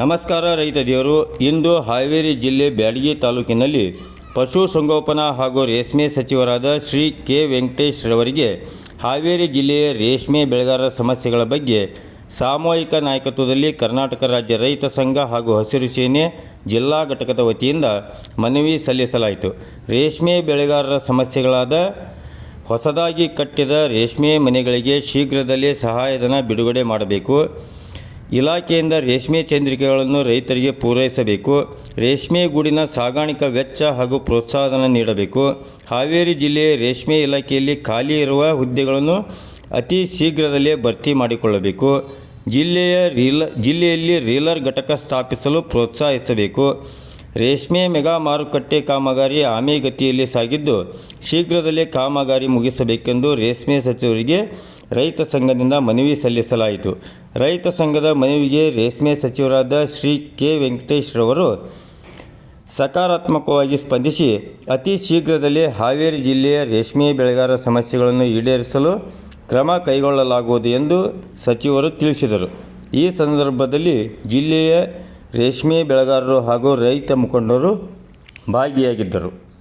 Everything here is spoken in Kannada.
ನಮಸ್ಕಾರ ರೈತ ದೇವರು. ಇಂದು ಹಾವೇರಿ ಜಿಲ್ಲೆ ಬ್ಯಾಡಗಿ ತಾಲೂಕಿನಲ್ಲಿ ಪಶುಸಂಗೋಪನಾ ಹಾಗೂ ರೇಷ್ಮೆ ಸಚಿವರಾದ ಶ್ರೀ ಕೆ ವೆಂಕಟೇಶ್ ರವರಿಗೆ ಹಾವೇರಿ ಜಿಲ್ಲೆಯ ರೇಷ್ಮೆ ಬೆಳೆಗಾರರ ಸಮಸ್ಯೆಗಳ ಬಗ್ಗೆ ಸಾಮೂಹಿಕ ನಾಯಕತ್ವದಲ್ಲಿ ಕರ್ನಾಟಕ ರಾಜ್ಯ ರೈತ ಸಂಘ ಹಾಗೂ ಹಸಿರು ಸೇನೆ ಜಿಲ್ಲಾ ಘಟಕದ ವತಿಯಿಂದ ಮನವಿ ಸಲ್ಲಿಸಲಾಯಿತು. ರೇಷ್ಮೆ ಬೆಳೆಗಾರರ ಸಮಸ್ಯೆಗಳಾದ ಹೊಸದಾಗಿ ಕಟ್ಟಿದ ರೇಷ್ಮೆ ಮನೆಗಳಿಗೆ ಶೀಘ್ರದಲ್ಲೇ ಸಹಾಯಧನ ಬಿಡುಗಡೆ ಮಾಡಬೇಕು. ಇಲಾಖೆಯಿಂದ ರೇಷ್ಮೆ ಚಂದ್ರಿಕೆಗಳನ್ನು ರೈತರಿಗೆ ಪೂರೈಸಬೇಕು. ರೇಷ್ಮೆ ಗೂಡಿನ ಸಾಗಾಣಿಕ ವೆಚ್ಚ ಹಾಗೂ ಪ್ರೋತ್ಸಾಹನ ನೀಡಬೇಕು. ಹಾವೇರಿ ಜಿಲ್ಲೆಯ ರೇಷ್ಮೆ ಇಲಾಖೆಯಲ್ಲಿ ಖಾಲಿ ಇರುವ ಹುದ್ದೆಗಳನ್ನು ಅತಿ ಶೀಘ್ರದಲ್ಲೇ ಭರ್ತಿ ಮಾಡಿಕೊಳ್ಳಬೇಕು. ಜಿಲ್ಲೆಯ ರೀಲ, ಜಿಲ್ಲೆಯಲ್ಲಿ ರೀಲರ್ ಘಟಕ ಸ್ಥಾಪಿಸಲು ಪ್ರೋತ್ಸಾಹಿಸಬೇಕು. ರೇಷ್ಮೆ ಮೆಗಾ ಮಾರುಕಟ್ಟೆ ಕಾಮಗಾರಿ ಆಮೆಗತಿಯಲ್ಲಿ ಸಾಗಿದ್ದು, ಶೀಘ್ರದಲ್ಲೇ ಕಾಮಗಾರಿ ಮುಗಿಸಬೇಕೆಂದು ರೇಷ್ಮೆ ಸಚಿವರಿಗೆ ರೈತ ಸಂಘದಿಂದ ಮನವಿ ಸಲ್ಲಿಸಲಾಯಿತು. ರೈತ ಸಂಘದ ಮನವಿಗೆ ರೇಷ್ಮೆ ಸಚಿವರಾದ ಶ್ರೀ ಕೆ ವೆಂಕಟೇಶ್ ರವರು ಸಕಾರಾತ್ಮಕವಾಗಿ ಸ್ಪಂದಿಸಿ, ಅತಿ ಶೀಘ್ರದಲ್ಲೇ ಹಾವೇರಿ ಜಿಲ್ಲೆಯ ರೇಷ್ಮೆ ಬೆಳೆಗಾರರ ಸಮಸ್ಯೆಗಳನ್ನು ಈಡೇರಿಸಲು ಕ್ರಮ ಕೈಗೊಳ್ಳಲಾಗುವುದು ಎಂದು ಸಚಿವರು ತಿಳಿಸಿದರು. ಈ ಸಂದರ್ಭದಲ್ಲಿ ಜಿಲ್ಲೆಯ ರೇಷ್ಮೆ ಬೆಳೆಗಾರರು ಹಾಗೂ ರೈತ ಮುಖಂಡರು ಭಾಗಿಯಾಗಿದ್ದರು.